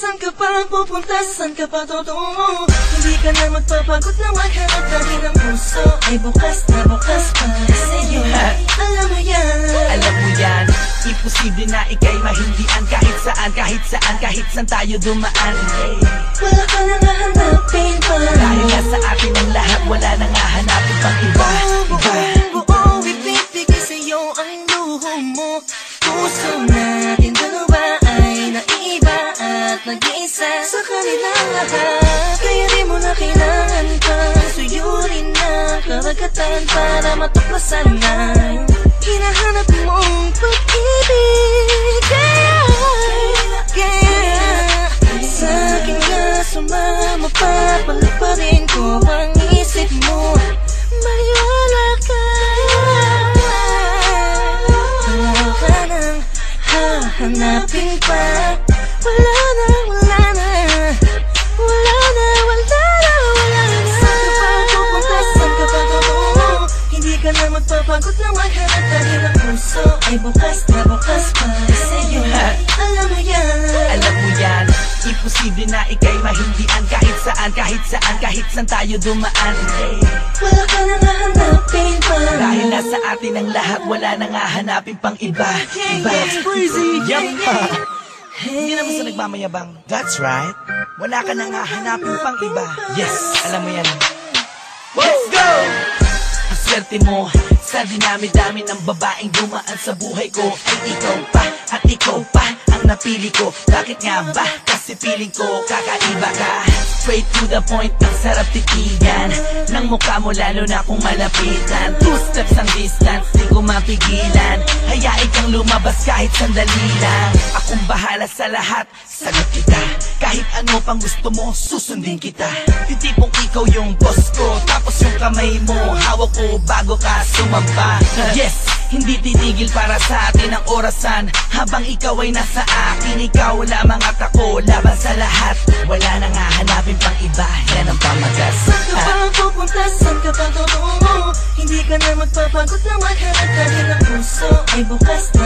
Saan ka pa pupunta? Saan ka pa tutungo? Hindi ka na magpapagod na maghanap Dahil ang puso ay bukas na bukas para sa'yo Alam mo yan Alam mo yan, imposible na ikay mahindian Kahit saan, kahit saan, kahit saan tayo dumaan hey. Wala ka nang hahanapin pa Dahil nasa atin ang lahat, wala nang hahanapin pang iba Iba Sa kanilang lahat. Kaya di mo na kailangan pa. Suyurin ang karagatan para matuklasan na. Hinahanap mong pag-ibig. Kaya, kaya Sa akin ka sumama pa Palaparin ko ang isip mo. Maniwala ka Wala ka. Nang hahanapin pa ka na magpapagod na maghanap Dahil ang puso ay bukas na bukas para sa'yo Alam mo yan. Alam mo yan, imposible na ikay mahindian. Kahit saan, kahit saan, kahit saan tayo dumaan. Hey. Wala ka nang hahanapin pa. Dahil nasa atin ang lahat, wala nang hahanapin pang iba. Iba. crazy. Yup Hindi naman sa nagmamayabang. That's right. Wala ka nang hahanapin pang iba. Yes, alam mo yan. Let's go! Swerte mo. Sa dinami-dami ng babaeng dumaan sa buhay ko. Ay ikaw pa at ikaw pa ang napili ko. Bakit nga ba? Kasi feeling ko kakaiba ka. Straight to the point, ang sarap titigan Nang mukha mo lalo na kung malapitan. Two steps ang distance, di ko mapigilan. Hayain kang lumabas kahit sandali lang. Akong bahala sa lahat, sagot kita Kahit ano pang gusto mo, susundin kita. Yung tipong ikaw yung boss ko Tapos yung kamay mo, hawak ko bago ka sumampa Yes, hindi titigil para sa atin ang orasan. Habang ikaw ay nasa akin Ikaw lamang at ako Laban sa lahat. Wala nang hahanapin pang iba Yan ang pamagas Saan ka pa pupunta? Saan ka pa tutungo? Hindi ka na magpapagod na maghanap Dahil ang puso ay bukas na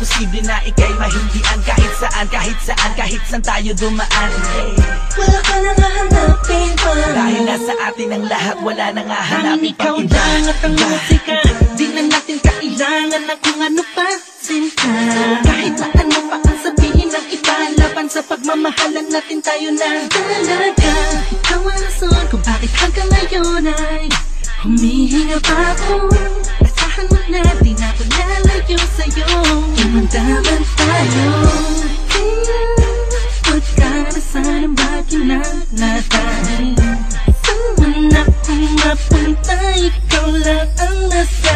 Imposible na ikay mahindian. Kahit saan, kahit saan, kahit saan tayo dumaan hey. Wala ka nang hahanapin pa. Dahil nasa atin ang lahat Wala nang Tanging hahanapin ikaw pang iba lang at ang musika Di na natin kailangan ng kung ano pa sinta Kahit na ano pa ang sabihin ng iba Laban sa pagmamahalan natin tayo na. Talaga Ikaw ang rason kung bakit hanggang ngayon ay Humihinga pa ako? Asahan mo na di na ako lalayo sa'yo Umandaman tayo Kaya Huwag ka na sanang bakit na natin Saan akong mapunta Ikaw lang ang nasa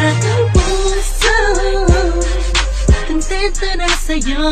puso Contento na sa'yo